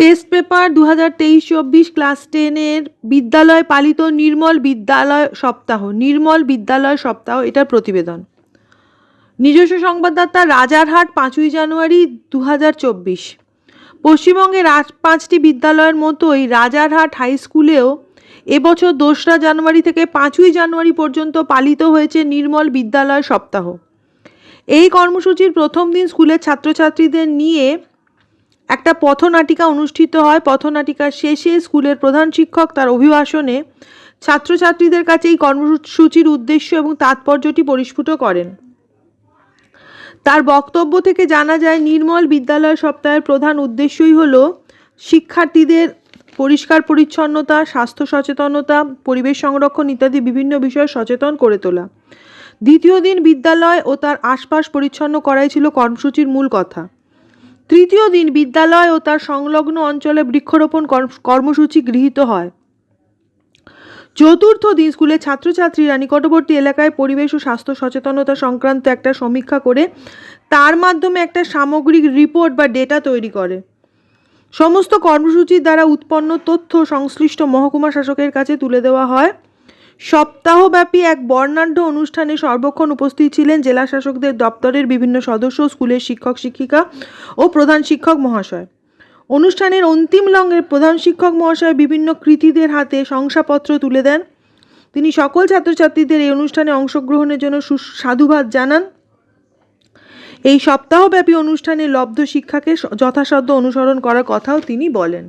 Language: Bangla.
টেস্ট পেপার দু হাজার তেইশ চব্বিশ ক্লাস টেনের বিদ্যালয় পালিত নির্মল বিদ্যালয় সপ্তাহ, নির্মল বিদ্যালয় সপ্তাহ, এটার প্রতিবেদন। নিজস্ব সংবাদদাতা রাজারহাট পাঁচই জানুয়ারি দু হাজার চব্বিশ। পশ্চিমবঙ্গের আজ পাঁচটি বিদ্যালয়ের মতোই রাজারহাট হাই স্কুলেও এবছর দোসরা জানুয়ারি থেকে পাঁচই জানুয়ারি পর্যন্ত পালিত হয়েছে নির্মল বিদ্যালয় সপ্তাহ। এই কর্মসূচির প্রথম দিন স্কুলের ছাত্রছাত্রীদের নিয়ে একটা পথনাটিকা অনুষ্ঠিত হয়। পথনাটিকার শেষে স্কুলের প্রধান শিক্ষক তার অভিভাষণে ছাত্রছাত্রীদের কাছে এই কর্মসূচির উদ্দেশ্য এবং তাৎপর্যটি পরিস্ফুট করেন। তার বক্তব্য থেকে জানা যায়, নির্মল বিদ্যালয় সপ্তাহের প্রধান উদ্দেশ্যই হল শিক্ষার্থীদের পরিষ্কার পরিচ্ছন্নতা, স্বাস্থ্য সচেতনতা, পরিবেশ সংরক্ষণ ইত্যাদি বিভিন্ন বিষয়ে সচেতন করে তোলা। দ্বিতীয় দিন বিদ্যালয় ও তার আশপাশ পরিচ্ছন্ন করাই ছিল কর্মসূচির মূল কথা। তৃতীয় দিন বিদ্যালয় ও তার সংলগ্ন অঞ্চলে বৃক্ষরোপণ কর্ম- কর্মসূচি গৃহীত হয়। চতুর্থ দিন স্কুলের ছাত্রছাত্রীরা নিকটবর্তী এলাকায় পরিবেশ ও স্বাস্থ্য সচেতনতা সংক্রান্ত একটা সমীক্ষা করে তার মাধ্যমে একটা সামগ্রিক রিপোর্ট বা ডেটা তৈরি করে। সমস্ত কর্মসূচির দ্বারা উৎপন্ন তথ্য সংশ্লিষ্ট মহকুমা শাসকের কাছে তুলে দেওয়া হয়। সপ্তাহব্যাপী এক বর্ণাঢ্য অনুষ্ঠানে সর্বক্ষণ উপস্থিত ছিলেন জেলা শাসকদের দপ্তরের বিভিন্ন সদস্য, স্কুলের শিক্ষক, শিক্ষিকা ও প্রধান শিক্ষক মহাশয়। অনুষ্ঠানের অন্তিম লগ্নে প্রধান শিক্ষক মহাশয় বিভিন্ন কৃতীদের হাতে শংসাপত্র তুলে দেন। তিনি সকল ছাত্রছাত্রীদের এই অনুষ্ঠানে অংশগ্রহণের জন্য সাধুবাদ জানান। এই সপ্তাহব্যাপী অনুষ্ঠানে লব্ধ শিক্ষাকে যথাসাধ্য অনুসরণ করার কথাও তিনি বলেন।